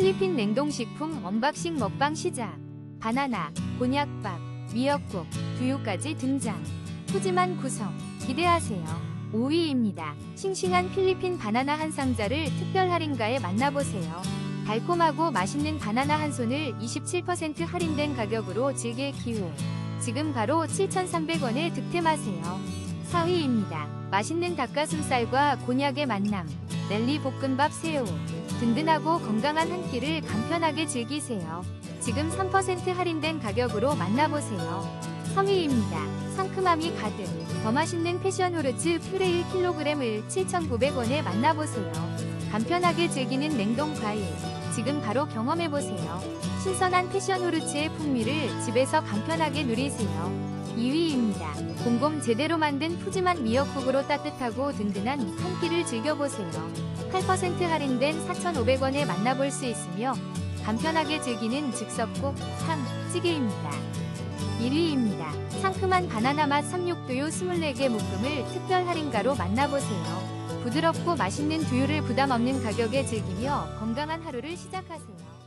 필리핀 냉동식품 언박싱 먹방 시작. 바나나, 곤약밥, 미역국, 두유까지 등장. 푸짐한 구성 기대하세요. 5위입니다. 싱싱한 필리핀 바나나 한 상자를 특별 할인가에 만나보세요. 달콤하고 맛있는 바나나 한 손을 27% 할인된 가격으로 즐길 기회. 지금 바로 7,300원에 득템하세요. 4위입니다. 맛있는 닭가슴살과 곤약의 만남. nel리 볶음밥 새우. 든든하고 건강한 한 끼를 간편하게 즐기세요. 지금 3% 할인된 가격으로 만나보세요. 3위입니다. 상큼함이 가득. 더 맛있는 패션 후르츠 퓨레 1kg을 7,900원에 만나보세요. 간편하게 즐기는 냉동 과일. 지금 바로 경험해보세요. 신선한 패션 후르츠의 풍미를 집에서 간편하게 누리세요. 2위입니다. 곰곰 제대로 만든 푸짐한 미역국으로 따뜻하고 든든한 한 끼를 즐겨보세요. 8% 할인된 4,500원에 만나볼 수 있으며 간편하게 즐기는 즉석국 상 찌개입니다. 1위입니다. 상큼한 바나나 맛 삼육두유 24개 묶음을 특별 할인가로 만나보세요. 부드럽고 맛있는 두유를 부담 없는 가격에 즐기며 건강한 하루를 시작하세요.